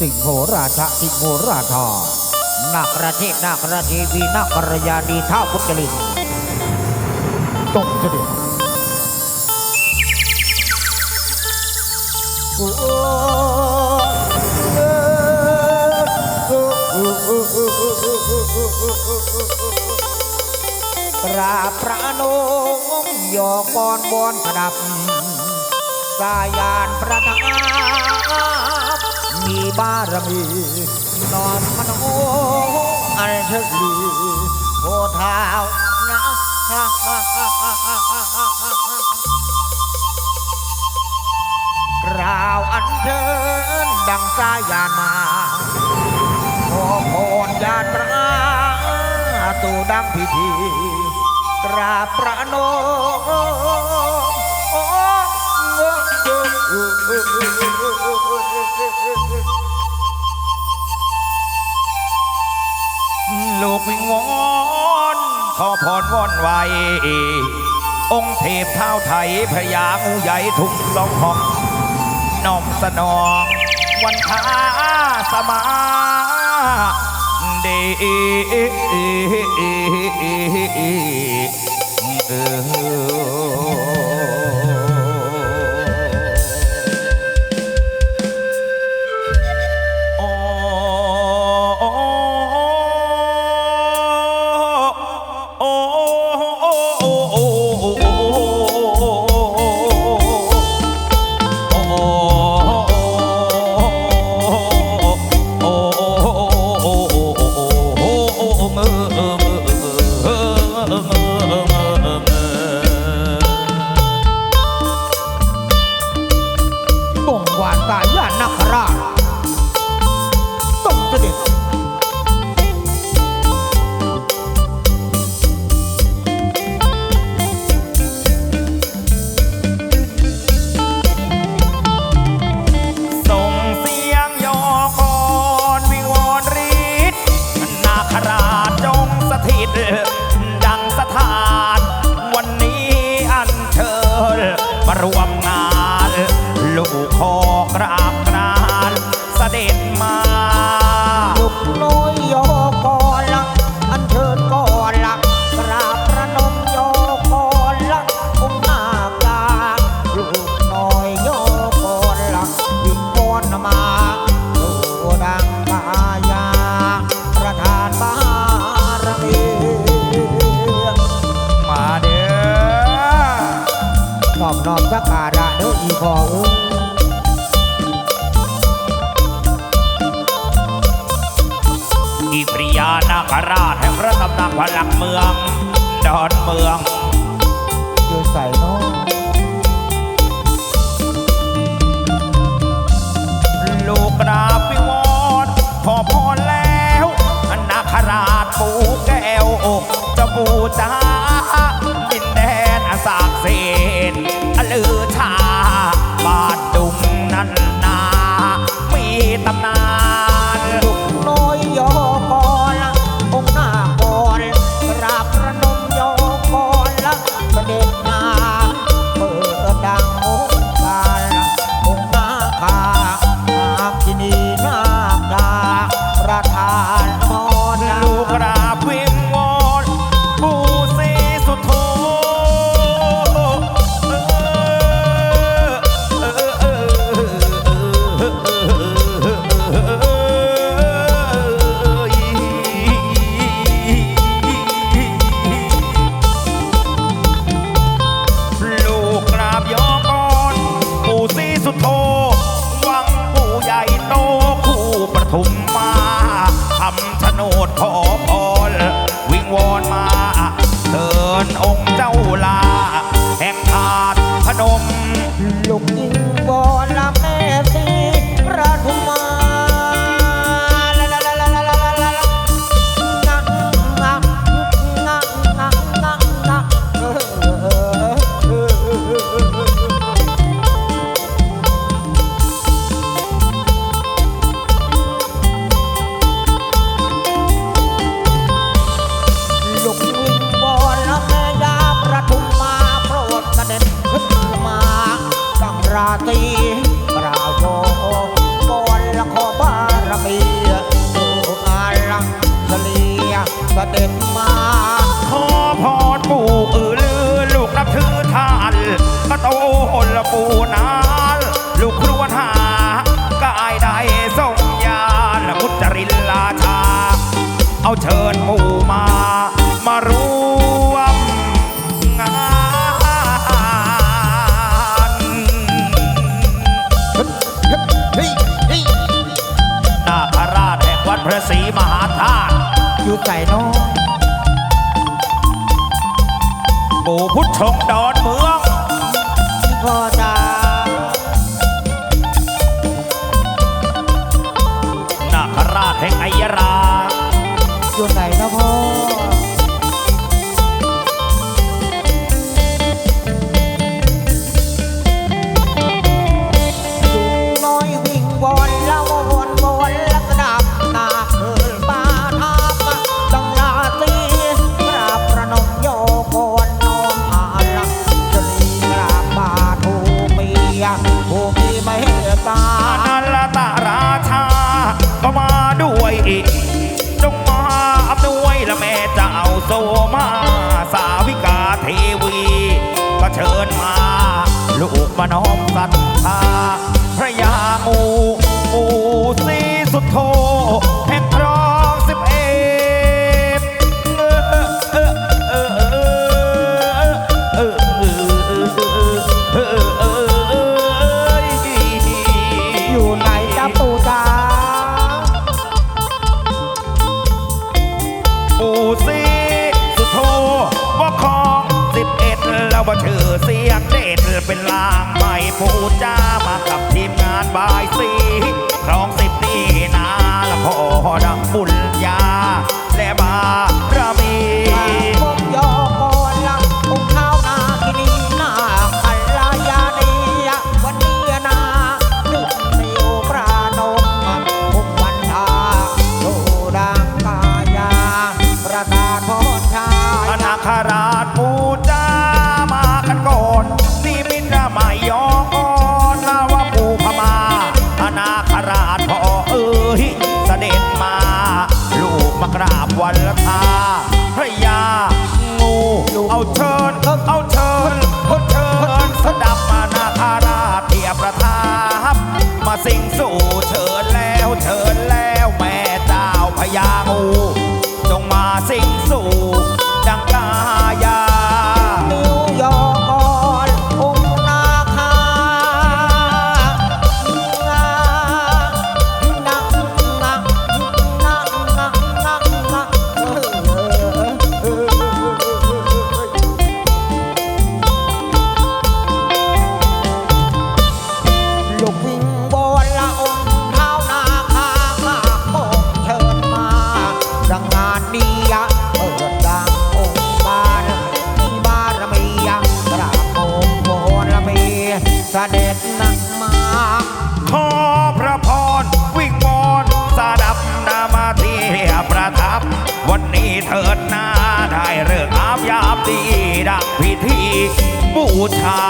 สิงโหราชาสิงโหราชานาคราเทนาคราเทวีนาครยาดีท้าพุทธลินตกเสด็จโกราพระนงยอกบอนบอนสนับ สายานพระธา มีบารมีนอนมมโนอันเชลีโพธาวนะกล่าวอันเชิญดังสายามาขอพนญาตราตูดังพิธี กราบพระนม ลูกวิงวอนขอพรว่อนไวองค์เทพเท้าไทยพระยามูใหญ่ทุ่งสองหองน้อมสนอง วันท้าสมาเดเอ ราชปูแก้วเจะาปูจ้า เอาเชิญปู่มา มารู้ว่งานนาคราชแห่งวัดพระศรีมหาธาตุอยู่ไก่น้องปู่พุทธชงดอ ราท บูชา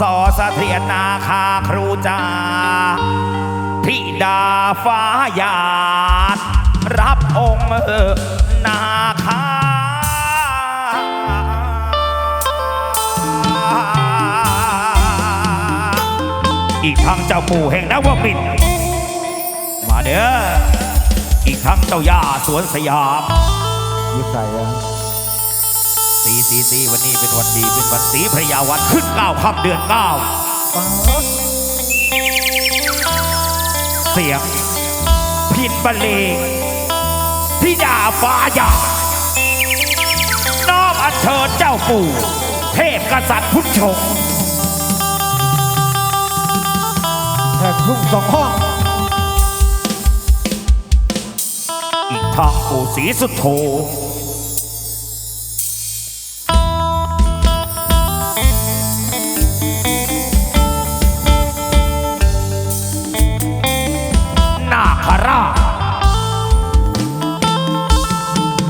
สอสะเทียนนาคาครูจาธิดาฟ้าหยาดรับองค์นาคาอีกทั้งเจ้าปู่แห่งนวมินมาเด้อ อีกทั้งเจ้าย่าสวนสยาม ยุใส่อะสีสีสีวันนี้เป็นวันดีเป็นวันสีพระยาวันขึ้นเก้าค่ำเดือนเก้าเสียงพินบรลีพิยาฟ้าหยาน้อมอัญเชิญเจ้าปู่เทพกษัตริย์พุทธชงแทกทุ่งสองห้อง ทาปู่ศรีสุโธนาคราช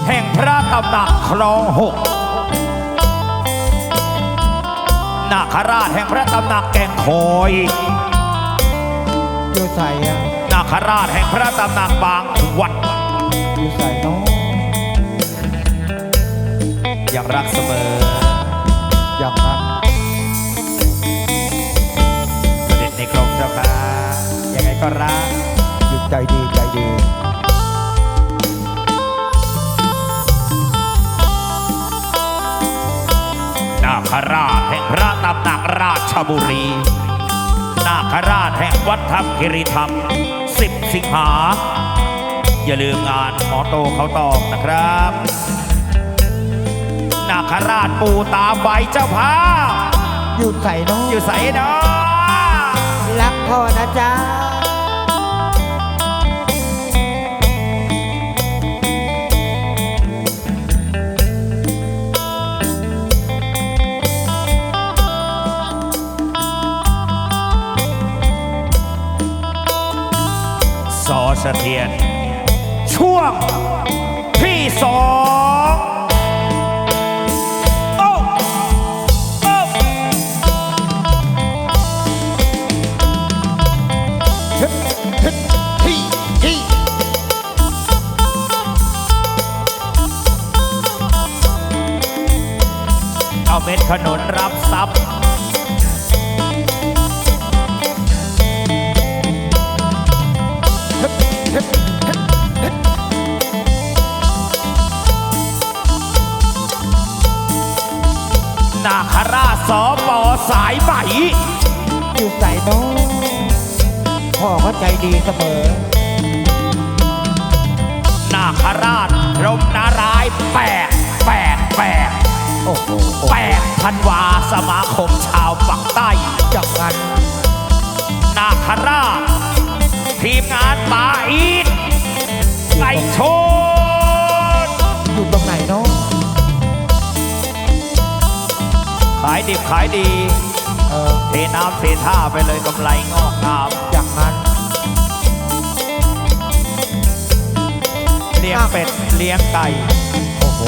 แห่งพระตำหนักคลองหกนาคราชแห่งพระตำหนักแก่งคอยอยู่ใส่นาคราชแห่งพระตำหนักบางวัด อยู่ใส่น้องยังรักเสมอยังรักเสด็จในกรมเจ้ายังไงก็รักหยุดใจดีใจดีนาคราชแห่งพระตำหนักราชบุรี นาคราชแห่งวัดธรรมคิริธรรมสิบสิงหา อย่าลืมงานหมอโตเขาตอกนะครับนาคราชปู่ตาใบเจ้าพาหยุดใส่น้องอยู่ใสเนาะรักพ่อนะจ๊ะ สอปอสายไหมหยุดใส่น้องพ่อเขาใจดีเสมอ นาคราชพรหมนารายณ์แปดแปดแปดโอ้โหแปดพันวาสมาคมชาวปักใต้อย่างนั้นนาคราช ทีมงานปาอีทไก่ชนายดิบขายดีเออเทน้ำเทท่าไปเลยกำไรงอกงามอย่างนั้นเลี้ยงเป็ดเลี้ยงไก่โอ้โห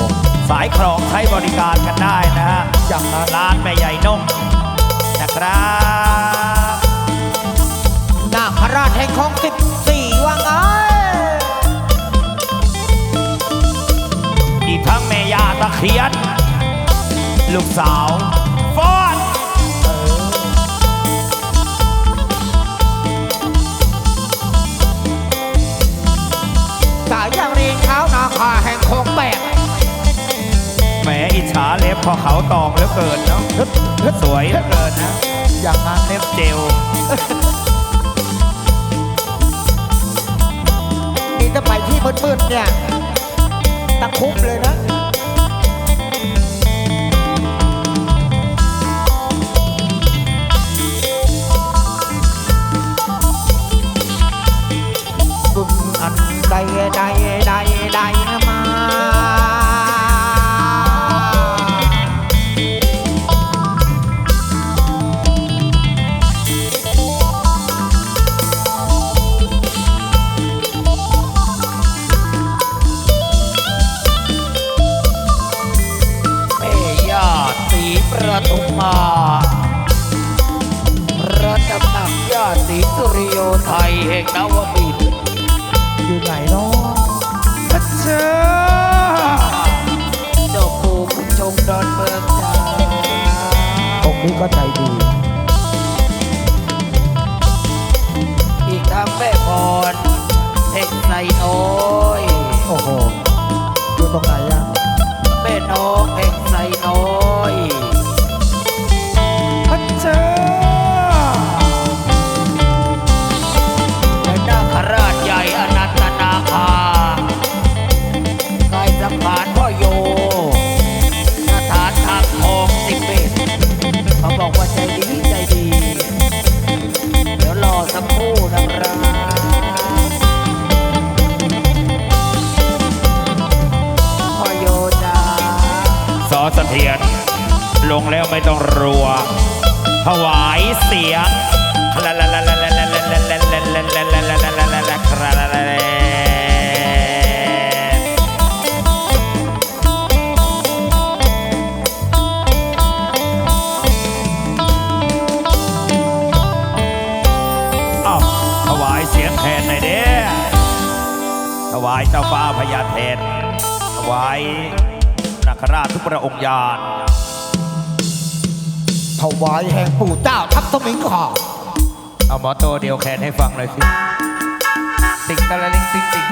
สายครองใช้บริการกันได้นะฮะอย่างนั้นร้านแม่ใหญ่นงนะครับนาคราชแห่งของสิบสี่ว่าไงอีกทั้งแม่ย่าตะเคียน ลูกสาว ของแบกแหมอิจฉาเล็บพอเขาตองเหลือเกินเนาะฮึดฮึดสวยเหลือเกินนะ อย่างนั้นเล็บเจลนี่จะไปที่มืดๆเนี่ยตะคุบเลยนะายเสียงแทนหน่อยเด้ถวายเจ้าฟ้าพญาเทนถวายนาคคราชทุกพระองค์ยานถวายแห่งปู่เจ้าทัพสมิงขอเอาหมอโตเดียวแคนให้ฟังหน่อยสิ ติงตะละลิงติงติง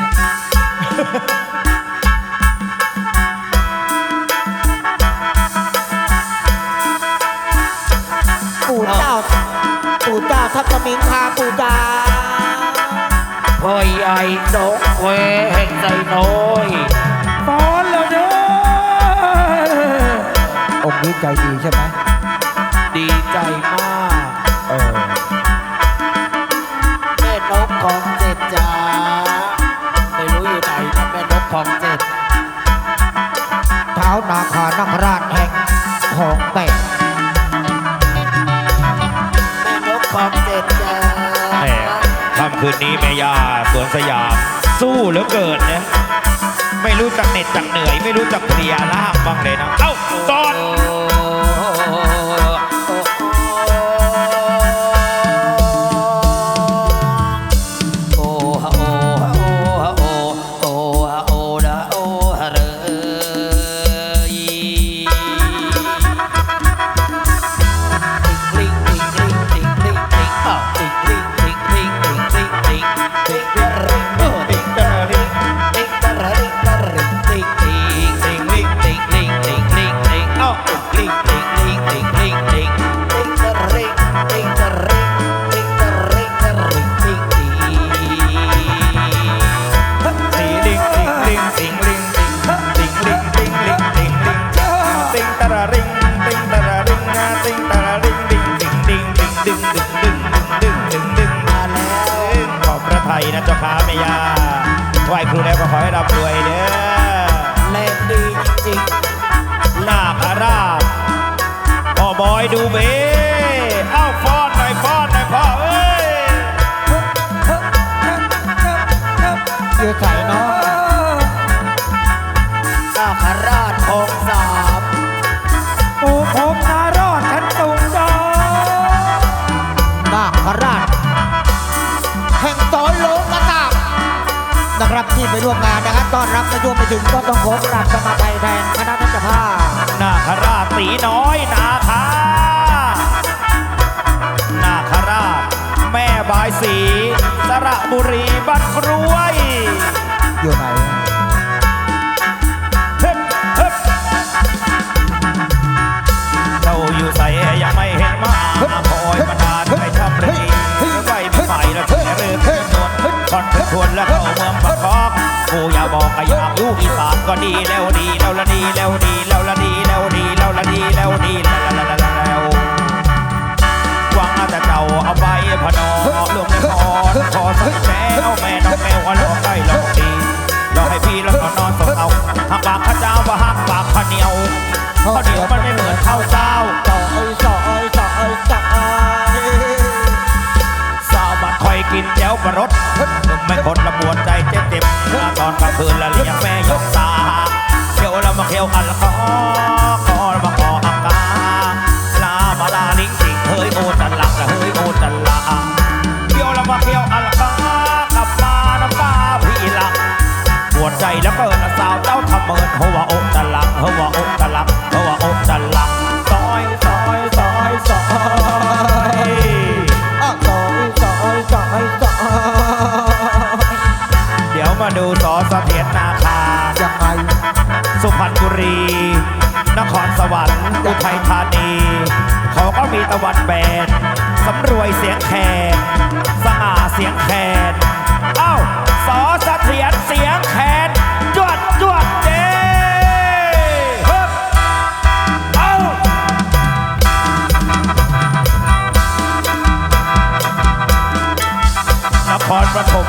ปู่เจ้า ปู่เจ้าทัพสมิงคาปู่เจ้าพ่อใหญ่ดอกแควแห่งใจน้อยฟ้อนแล้วเด้อองค์นี้ใจดีใช่ไหมดีใจมากเออแม่นกของเจ็ดจ้าไม่รู้อยู่ไหนนะแม่นกของเจ็ดเท้านาคานาคราชแห่งของแปด แม่นกของเจ็ดจ้าแหมค่ำคืนนี้แม่ยาสวนสยาม สู้เหลือเกินเนี่ยไม่รู้จักเหน็ดจักเหนื่อย ไม่รู้จักเพลียล่าบ้างเลยนะ เอ้าตอน โนะครับที่ไปร่วมงานนะครับต้อนรับมายวมไปถึงก็ต้องขอกราบสมาไทยแทนคณะทัพภาพนาคาราชตีน้อยนาคานาคาราช แม่บายสีสระบุรีบ้านกรวยอยู่ไหนเฮ้บเฮ้บเจ้าอยู่ใส่ยังไม่เห็นมาคอยมานานไม่ทำรีไปไม่ไปแล้วเธอเรือเพื่อนนวลคอนเพื่อนทวนแล้วเข้าเมืองประ กูอย่าบอกก็อยากอยู่อีสานก็ดีแล้วดีแล้วละดีแล้วดีแล้วละดีแล้วดีแล้วละดีแล้วดีแล้วละละละแล้วหวังแต่เจ้าเอาไปพนอรวมในคอคอสักแก้วแม่น้องแมวว่าลองได้ลองดีลองให้พี่แล้วก็นอนสมเอาหักปากข้าเจ้าว่าหักปากข้าเหนียวข้าเหนียวมันไม่เหมือนข้าวเจ้าต่อยสอย นแจ้วประรดหนุ่มไม่คนละปวดใจเจ็บเจ็บตอนกลางคืนละเลี้ยงแม่ยกตาเที่ยวล้วมาเที่ยวกันละคอคอล้วมาขออักกาลามาลาลิงจิงเฮ้ยโอจันลักละเฮ้ยโอจันลักเที่ยวล้วมาเที่ยวอัลกากับมาน้ำตาพี่ลักปวดใจแล้วเกิดสาวเจ้าทำเมินหัวอกจันลักหัวอกจัน บุรี นครสวรรค์อุทัยธานีเขาก็มีตะวันแบนสำรวยเสียงแคนสง่าเสียงแคนเอ้าสอเสียรเสียงแคนจวดจวดเจ้เฮ้เอ้านครปฐม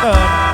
Uh.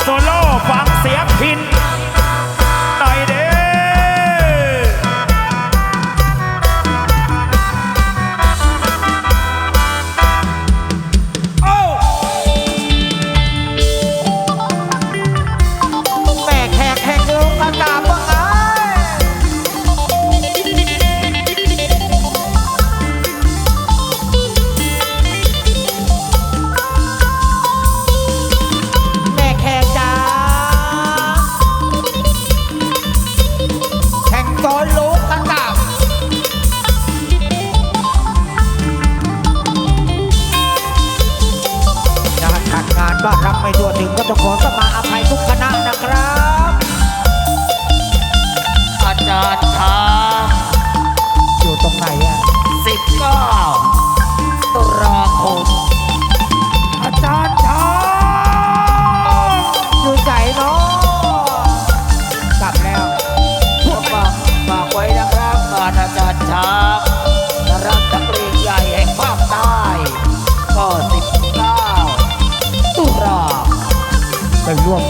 เ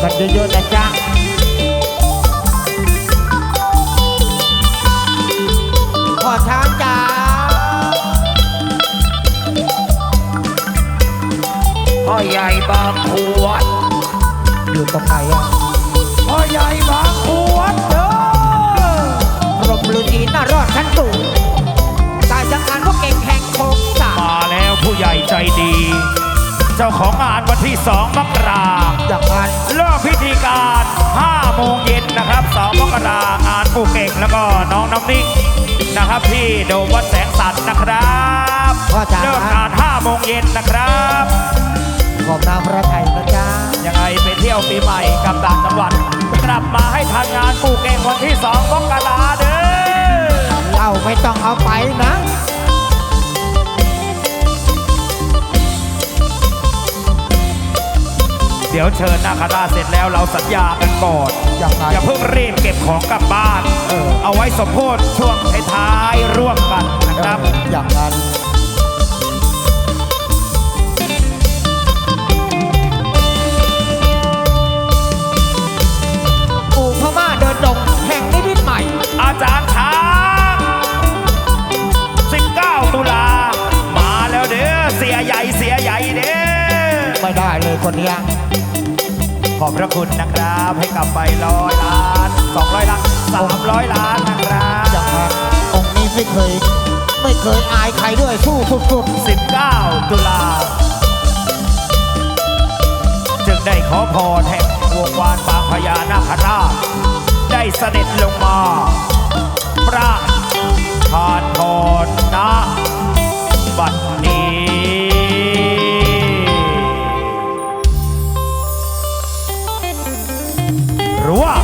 กันเยอะๆนะจ๊ะพ่อช้างจ๋าพ่อใหญ่บางขวด อยู่ตรงไหนอะพ่อใหญ่บางขวดเด้อพรหมฤาษีน่ารอดชั้นสูงตายสังหารพวกเก่งแห่งโคงสามมาแล้วผู้ใหญ่ใจดี เจ้าของงานวันที่2มกรา อย่างนั้นเริ่มพิธีการ5โมงเย็นนะครับ2มกรางานผู้เก่งแล้วก็น้องน้ำนิ่งนะครับที่โดมวัดแสงสันนะครับพ่อจ๋า เริ่มงาน5โมงเย็นนะครับขอบน้ำพระไทยนะจ๊ะยังไงไปเที่ยวปีใหม่กับต่างจังหวัด ดี๋ยวเชิญนาคราชเสร็จแล้วเราสัญญากันก่อนอย่างไรอย่าเพิ่งรีบเก็บของกลับบ้าน เออ เอาไว้สมโพธช่วงท้ายๆร่วมกันนะครับอย่างนั้นปู่พม่าเดินดงแห่งนิมิตใหม่ อาจารย์ช้าง19 ตุลา มาแล้วเด้อเสียใหญ่เสียใหญ่เด้อไม่ได้เลยคนเนี้ยข ขอบพระคุณนะครับให้กลับไปร้อยล้านสองร้อยล้านสามร้อยล้านนะครับอย่งแพงองค์นี้ไม่เคย ไม่เคยอายใครด้วยสู้สุดสิบเก้าตุลา จึงได้ขอพรแห่งวงวานบางพญานาคราชได้เสด็จลงมาพระทานพรนะบัดนี้ Wow.